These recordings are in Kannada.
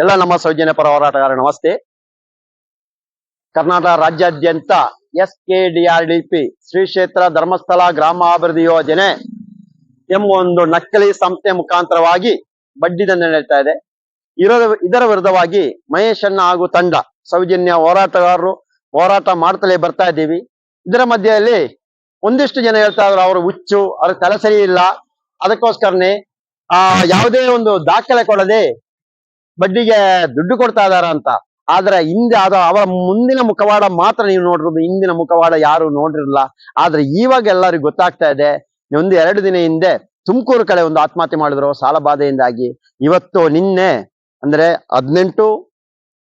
ಎಲ್ಲ ನಮ್ಮ ಸೌಜನ್ಯ ಪರ ಹೋರಾಟಗಾರ, ನಮಸ್ತೆ. ಕರ್ನಾಟಕ ರಾಜ್ಯಾದ್ಯಂತ S K D R D P Shri ಕ್ಷೇತ್ರ ಧರ್ಮಸ್ಥಳ ಗ್ರಾಮಾಭಿವೃದ್ಧಿ ಯೋಜನೆ ಎಂಬ ಒಂದು ನಕಲಿ ಸಂಸ್ಥೆ ಮುಖಾಂತರವಾಗಿ ಬಡ್ಡಿ ದಂಧೆ ನಡೀತಾ ಇದೆ. ಇದರ ವಿರುದ್ಧವಾಗಿ ಮಹೇಶ್ ಅಣ್ಣ ಹಾಗೂ ತಂಡ, ಸೌಜನ್ಯ ಹೋರಾಟಗಾರರು ಹೋರಾಟ ಮಾಡ್ತಲೇ ಬರ್ತಾ ಇದ್ದೀವಿ. ಇದರ ಮಧ್ಯೆಯಲ್ಲಿ ಒಂದಿಷ್ಟು ಜನ ಹೇಳ್ತಾ ಇದ್ರು, ಅವರು ಹುಚ್ಚು, ಅವ್ರ ತಲೆ ಸರಿ ಇಲ್ಲ. ಅದಕ್ಕೋಸ್ಕರನೇ, ಆ, ಯಾವುದೇ ಒಂದು ದಾಖಲೆ ಕೊಡದೆ ಬಡ್ಡಿಗೆ ದುಡ್ಡು ಕೊಡ್ತಾ ಇದಾರ ಅಂತ. ಆದ್ರೆ ಹಿಂದೆ ಅದ ಅವರ ಮುಂದಿನ ಮುಖವಾಡ ಮಾತ್ರ ನೀವು ನೋಡಿರೋದು. ಹಿಂದಿನ ಮುಖವಾಡ ಯಾರು ನೋಡಿರಲ್ಲ. ಆದ್ರೆ ಇವಾಗ ಎಲ್ಲರಿಗೂ ಗೊತ್ತಾಗ್ತಾ ಇದೆ. ಒಂದು ಎರಡು ದಿನ ಹಿಂದೆ ತುಮಕೂರು ಕಡೆ ಒಂದು ಆತ್ಮಹತ್ಯೆ ಮಾಡಿದ್ರು. ಸಾಲ ಬಾಧೆಯಿಂದಾಗಿ ಇವತ್ತು ನಿನ್ನೆ ಅಂದ್ರೆ ಹದಿನೆಂಟು,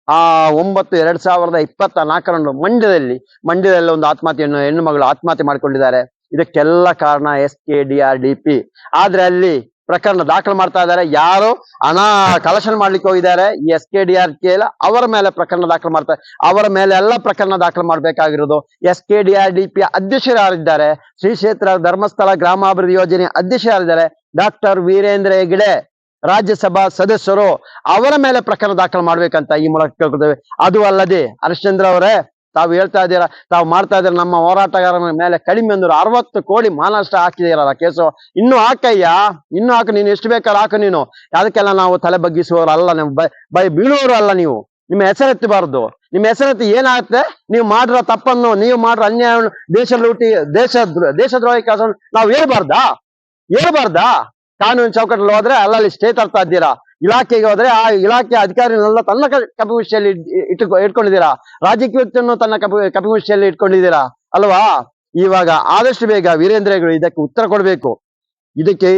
ಆ, ಒಂಬತ್ತು, ಎರಡ್ ಸಾವಿರದ ಇಪ್ಪತ್ತ ನಾಲ್ಕರಂದು ಮಂಡ್ಯದಲ್ಲಿ ಮಂಡ್ಯದಲ್ಲಿ ಒಂದು ಆತ್ಮಹತ್ಯೆಯನ್ನು ಹೆಣ್ಣು ಮಗಳು ಆತ್ಮಹತ್ಯೆ ಮಾಡ್ಕೊಂಡಿದ್ದಾರೆ. ಇದಕ್ಕೆಲ್ಲ ಕಾರಣ S K, D, R, D, P. ಆದ್ರೆ ಅಲ್ಲಿ ಪ್ರಕರಣ ದಾಖಲು ಮಾಡ್ತಾ ಇದ್ದಾರೆ. ಯಾರು ಹಣ ಕಲೆಕ್ಷನ್ ಮಾಡ್ಲಿಕ್ಕೆ ಹೋಗಿದ್ದಾರೆ. S K D R K ಅವರ ಮೇಲೆ ಪ್ರಕರಣ ದಾಖಲು ಮಾಡ್ತಾರೆ ಅವರ ಮೇಲೆ ಎಲ್ಲ ಪ್ರಕರಣ ದಾಖಲು ಮಾಡ್ಬೇಕಾಗಿರೋದು. S K D R D P ಅಧ್ಯಕ್ಷರು ಯಾರಿದ್ದಾರೆ? ಶ್ರೀ ಕ್ಷೇತ್ರ ಧರ್ಮಸ್ಥಳ ಗ್ರಾಮಾಭಿವೃದ್ಧಿ ಯೋಜನೆ ಅಧ್ಯಕ್ಷ ಯಾರಿದ್ದಾರೆ? ಡಾಕ್ಟರ್ ವೀರೇಂದ್ರ ಹೆಗ್ಡೆ, ರಾಜ್ಯಸಭಾ ಸದಸ್ಯರು ಅವರ ಮೇಲೆ ಪ್ರಕರಣ ದಾಖಲು ಮಾಡ್ಬೇಕಂತ ಈ ಮೂಲಕ ಕೇಳ್ಕೊತೇವೆ. ಅದು ಅಲ್ಲದೆ ಹರಿಶ್ಚಂದ್ರ ಅವರೇ ತಾವು ಹೇಳ್ತಾ ಇದ್ದೀರಾ, ತಾವು ಮಾಡ್ತಾ ಇದ್ದೀರಾ, ನಮ್ಮ ಹೋರಾಟಗಾರನ ಮೇಲೆ ಕಡಿಮೆ ಅಂದ್ರೆ ಅರವತ್ತು ಕೋಟಿ ಮಾನಷ್ಟ ಹಾಕಿದ್ದೀರಲ್ಲ ಕೇಸು ಇನ್ನು ಹಾಕಯ್ಯ, ಇನ್ನು ಹಾಕು, ನೀನು ಎಷ್ಟು ಬೇಕಾದ್ರೆ ಹಾಕು ನೀನು. ಅದಕ್ಕೆಲ್ಲ ನಾವು ತಲೆ ಬಗ್ಗಿಸುವವರು ಅಲ್ಲ ನೀವು, ಬೈ ಬೀಳುವವರು ಅಲ್ಲ ನೀವು. ನಿಮ್ಮ ಹೆಸರೆತ್ತಬಾರ್ದು ನಿಮ್ಮ ಹೆಸರೆತ್ತಿ ಏನಾಗುತ್ತೆ? ನೀವು ಮಾಡಿರೋ ತಪ್ಪನ್ನು, ನೀವು ಮಾಡಿರೋ ಅನ್ಯಾಯವನ್ನು ದೇಶ ಲೂಟಿ ದೇಶ ದೇಶದ್ರೋಹಿ ನಾವು ಹೇಳ್ಬಾರ್ದಾ? ಹೇಳ್ಬಾರ್ದಾ? ಕಾನೂನು ಚೌಕಟ್ಟಲ್ಲಿ ಹೋದ್ರೆ ಅಲ್ಲಲ್ಲಿ ಸ್ಟೇ ತರ್ತಾ ಇದ್ದೀರಾ? ಇಲಾಖೆಗೆ ಹೋದ್ರೆ ಆ ಇಲಾಖೆ ಅಧಿಕಾರಿನೆಲ್ಲ ತನ್ನ ಕಪಿಮುಷ್ಟಿಯಲ್ಲಿ ಇಟ್ಟು, ಇಟ್ಕೊಂಡಿದ್ದೀರಾ? ರಾಜಕೀಯವನ್ನು ತನ್ನ ಕಪಿ, ಕಪಿಮುಷ್ಟಿಯಲ್ಲಿ ಇಟ್ಕೊಂಡಿದ್ದೀರಾ? ಅಲ್ವಾ? ಇವಾಗ ಆದಷ್ಟು ಬೇಗ ವೀರೇಂದ್ರಗಳು ಇದಕ್ಕೆ ಉತ್ತರ ಕೊಡಬೇಕು. ಇದಕ್ಕೆ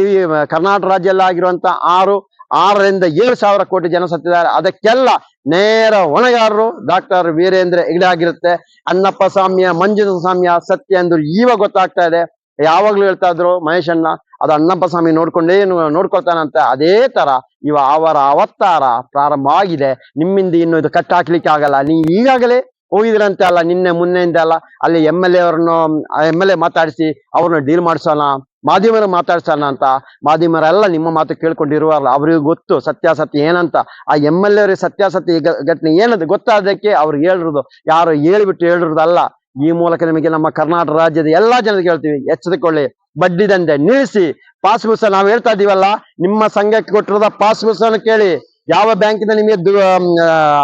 ಕರ್ನಾಟಕ ರಾಜ್ಯದಲ್ಲಿ ಆಗಿರುವಂತ ಆರು, ಆರರಿಂದ ಏಳು ಸಾವಿರ ಕೋಟಿ ಜನ ಸತ್ತಿದ್ದಾರೆ. ಅದಕ್ಕೆಲ್ಲ ನೇರ ಹೊಣೆಗಾರರು ಡಾಕ್ಟರ್ ವೀರೇಂದ್ರ ಹೆಗ್ಡೆ ಆಗಿರುತ್ತೆ. ಅನ್ನಪ್ಪ ಸಾಮ್ಯ ಮಂಜುನಾಥ ಸಾಮ್ಯ ಸತ್ಯ ಎಂದು ಇವಾಗ ಗೊತ್ತಾಗ್ತಾ ಇದೆ. ಯಾವಾಗ್ಲೂ ಹೇಳ್ತಾ ಇದ್ರು ಮಹೇಶ್ ಅಣ್ಣ ಅದು ಅಣ್ಣಪ್ಪ ಸ್ವಾಮಿ ನೋಡ್ಕೊಂಡೇ ನೋಡ್ಕೊಳ್ತಾನಂತ. ಅದೇ ತರ ಇವ ಅವರ ಅವತಾರ ಪ್ರಾರಂಭ ಆಗಿದೆ. ನಿಮ್ಮಿಂದ ಇನ್ನು ಇದು ಕಟ್ ಹಾಕ್ಲಿಕ್ಕೆ ಆಗಲ್ಲ. ನೀವು ಈಗಾಗಲೇ ಹೋಗಿದ್ರಂತೆ ಅಲ್ಲ, ನಿನ್ನೆ ಮೊನ್ನೆಯಿಂದ ಅಲ್ಲ. ಅಲ್ಲಿ ಎಂ ಎಲ್ ಎ ಅವ್ರನ್ನು ಎಂ ಎಲ್ ಎ ಮಾತಾಡಿಸಿ, ಅವ್ರನ್ನ ಡೀಲ್ ಮಾಡಿಸೋಣ, ಮಾಧ್ಯಮರ ಮಾತಾಡ್ಸೋಣ ಅಂತ. ಮಾಧ್ಯಮರೆಲ್ಲ ನಿಮ್ಮ ಮಾತು ಕೇಳ್ಕೊಂಡಿರುವಲ್ಲ ಅವ್ರಿಗೆ ಗೊತ್ತು ಸತ್ಯಾಸತ್ಯ ಏನಂತ. ಆ ಎಂ ಎಲ್ ಎ ಸತ್ಯಾಸತ್ಯ ಘ- ಘಟನೆ ಏನದು ಗೊತ್ತಾದಕ್ಕೆ ಅವ್ರು ಹೇಳಿರೋದು. ಯಾರು ಹೇಳಿಬಿಟ್ಟು ಹೇಳಿರೋದಲ್ಲ. ಈ ಮೂಲಕ ನಿಮಗೆ ನಮ್ಮ ಕರ್ನಾಟಕ ರಾಜ್ಯದ ಎಲ್ಲಾ ಜನರಿಗೆ ಹೇಳ್ತೀವಿ, ಎಚ್ಚರಿಕೊಳ್ಳಿ. ಬಡ್ಡಿ ದಂಧೆ ನಿಲ್ಲಿಸಿ. ಪಾಸ್ ನಾವು ಹೇಳ್ತಾ ಇದೀವಲ್ಲ ನಿಮ್ಮ ಸಂಘಕ್ಕೆ ಕೊಟ್ಟಿರೋದ ಪಾಸ್ ಕೇಳಿ. ಯಾವ ಬ್ಯಾಂಕಿಂದ ನಿಮಗೆ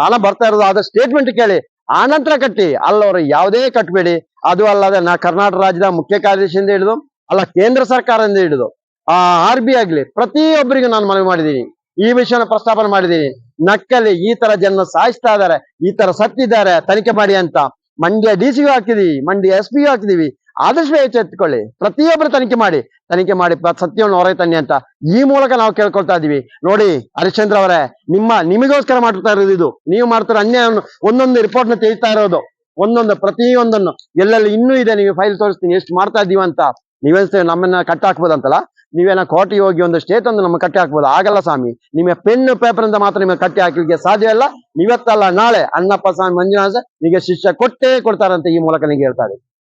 ಹಣ ಬರ್ತಾ ಇರೋದು ಅದ ಸ್ಟೇಟ್ಮೆಂಟ್ ಕೇಳಿ. ಆನಂತರ ಕಟ್ಟಿ. ಅಲ್ಲವರು ಯಾವುದೇ ಕಟ್ಟಬೇಡಿ ಅದು ಅಲ್ಲದೆ ನಾ ಕರ್ನಾಟಕ ರಾಜ್ಯದ ಮುಖ್ಯ ಕಾರ್ಯದರ್ಶಿಯಿಂದ ಹಿಡಿದು, ಅಲ್ಲ ಕೇಂದ್ರ ಸರ್ಕಾರದಿಂದ ಹಿಡಿದು, ಆ, ಆರ್ ಬಿ ಆಗ್ಲಿ, ಪ್ರತಿಯೊಬ್ಬರಿಗೂ ನಾನು ಮನವಿ ಮಾಡಿದ್ದೀನಿ. ಈ ವಿಷಯನ ಪ್ರಸ್ತಾಪನೆ ಮಾಡಿದ್ದೀನಿ. ನಕ್ಕಲಿ ಈ ತರ ಜನ ಸಾಯಿಸ್ತಾ ಇದ್ದಾರೆ, ಈ ತರ ಸತ್ತಿದ್ದಾರೆ, ತನಿಖೆ ಮಾಡಿ ಅಂತ. ಮಂಡ್ಯ ಡಿ ಸಿ ಹಾಕಿದೀವಿ ಮಂಡ್ಯ ಎಸ್ ಪಿ ಹಾಕಿದೀವಿ ಆದಷ್ಟು ಎಚ್ಚೆತ್ತುಕೊಳ್ಳಿ. ಪ್ರತಿಯೊಬ್ಬರು ತನಿಖೆ ಮಾಡಿ ತನಿಖೆ ಮಾಡಿ ಸತ್ಯವನ್ನು ಹೊರ ತನ್ನಿ ಅಂತ ಈ ಮೂಲಕ ನಾವು ಕೇಳ್ಕೊಳ್ತಾ ಇದೀವಿ ನೋಡಿ, ಹರಿಶ್ಚಂದ್ರ ಅವರೇ, ನಿಮ್ಮ, ನಿಮಗೋಸ್ಕರ ಮಾಡ್ತಾ ಇರೋದು ಇದು. ನೀವು ಮಾಡ್ತಿರೋ ಅನ್ಯಾಯವನ್ನು ಒಂದೊಂದು ರಿಪೋರ್ಟ್ನ ತೆಗಿತಾ ಇರೋದು. ಒಂದೊಂದು, ಪ್ರತಿಯೊಂದನ್ನು ಎಲ್ಲೆಲ್ಲಿ ಇನ್ನೂ ಇದೆ, ನೀವು ಫೈಲ್ ತೋರಿಸ್ತೀನಿ, ಎಷ್ಟು ಮಾಡ್ತಾ ಇದೀವಿ ಅಂತ. ನೀವೇನ್ಸ್ತೇವೆ ನಮ್ಮನ್ನ ಕಟ್ಟ ಹಾಕ್ಬೋದಂತಲ್ಲ ನೀವೇನ ಕೋಟಿ ಹೋಗಿ ಒಂದು ಸ್ಟೇಟ್ ಒಂದು ನಮಗೆ ಕಟ್ಟಿ ಹಾಕ್ಬೋದು? ಆಗಲ್ಲ ಸ್ವಾಮಿ. ನಿಮ್ಮ ಪೆನ್ ಪೇಪರ್ ಅಂತ ಮಾತ್ರ ನಿಮಗೆ ಕಟ್ಟಿ ಹಾಕ್ಲಿಕ್ಕೆ ಸಾಧ್ಯ ಇಲ್ಲ. ಇವತ್ತಲ್ಲ ನಾಳೆ ಅಣ್ಣಪ್ಪ ಸ್ವಾಮಿ ಮಂಜುನಾಥ ನಿಮಗೆ ಶಿಷ್ಯ ಕೊಟ್ಟೇ ಕೊಡ್ತಾರಂತ ಈ ಮೂಲಕ ನಿಮಗೆ ಹೇಳ್ತಾರೆ